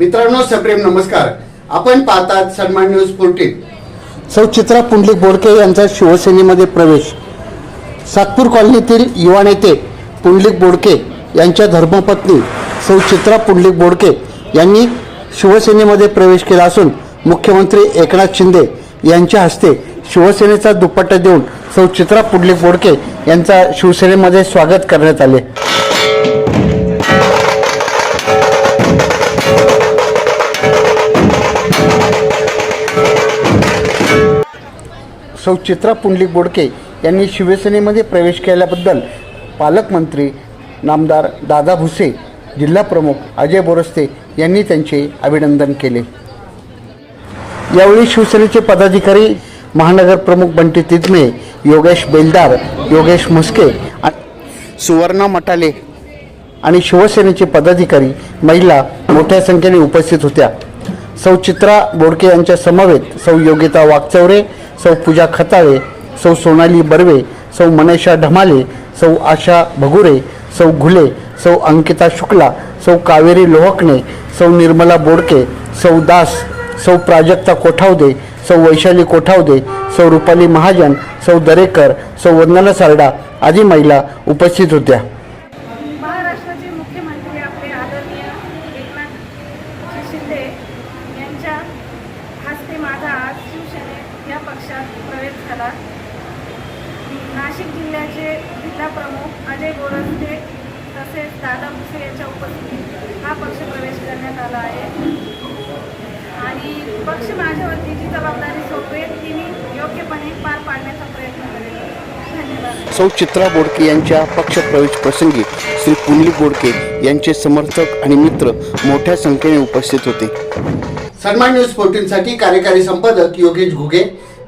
मित्रांनो सप्रेम नमस्कार. आपण पाहतात सन्मान न्यूज फोर्टीन सौ चित्रा पुंडलिक बोडके यांचा शिवसेनेमध्ये प्रवेश. सातपूर कॉलनीतील युवा नेते पुंडलिक बोडके यांच्या धर्मपत्नी सौ चित्रा पुंडलिक बोडके यांनी शिवसेनेमध्ये प्रवेश केला असून मुख्यमंत्री एकनाथ शिंदे यांच्या हस्ते शिवसेनेचा दुपट्टा देऊन सौ चित्रा पुंडलिक बोडके यांचा शिवसेनेमध्ये स्वागत करण्यात आले. सौचित्रा पुंडलिक बोडके यांनी शिवसेनेमध्ये प्रवेश केल्याबद्दल पालकमंत्री नामदार दादा भुसे जिल्हाप्रमुख अजय बोरस्ते यांनी त्यांचे अभिनंदन केले. यावेळी शिवसेनेचे पदाधिकारी महानगर प्रमुख बंटी तिदमे योगेश बेलदार योगेश मुस्के सुवर्णा मटाले आणि शिवसेनेचे पदाधिकारी महिला मोठ्या संख्येने उपस्थित होत्या. सौ चित्रा बोडके यांच्या समवेत सौ योगिता वागचौरे सौ पूजा खताळे सौ सोनाली बर्वे सौ मनेषा ढमाले सौ आशा भगुरे सौ घुले सौ अंकिता शुक्ला सौ कावेरी लोहकणे सौ निर्मला बोडके सौ दास सौ प्राजक्ता कोठावदे सौ वैशाली कोठावदे सौ रुपाली महाजन सौ दरेकर सौ वंदना सारडा आदी महिला उपस्थित होत्या महाराष्ट्राचे मुख्यमंत्री आपले आदरणीय एकनाथ शिंदे यांच्या हस्ते माझा आज शिवसेने या पक्षात प्रवेश झाला. नाशिक जिल्ह्याचे जिल्हाप्रमुख अजय गोरस्ते तसेच दादा भुसे यांच्या उपस्थितीत हा पक्ष प्रवेश करण्यात आला आहे. आणि पक्ष माझ्यावरती जी जबाबदारी सोपवेल ती मी योग्यपणे पार पाडण्याचा प्रयत्न धन्यवाद. सौ चित्रा बोडके यांच्या पक्षप्रवेश प्रसंगी श्री पुंडलिक बोडके यांचे समर्थक आणि मित्र मोठ्या संख्येने उपस्थित होते. सन्मान न्यूज फोर्टीनसाठी कार्यकारी संपादक योगेश घुगे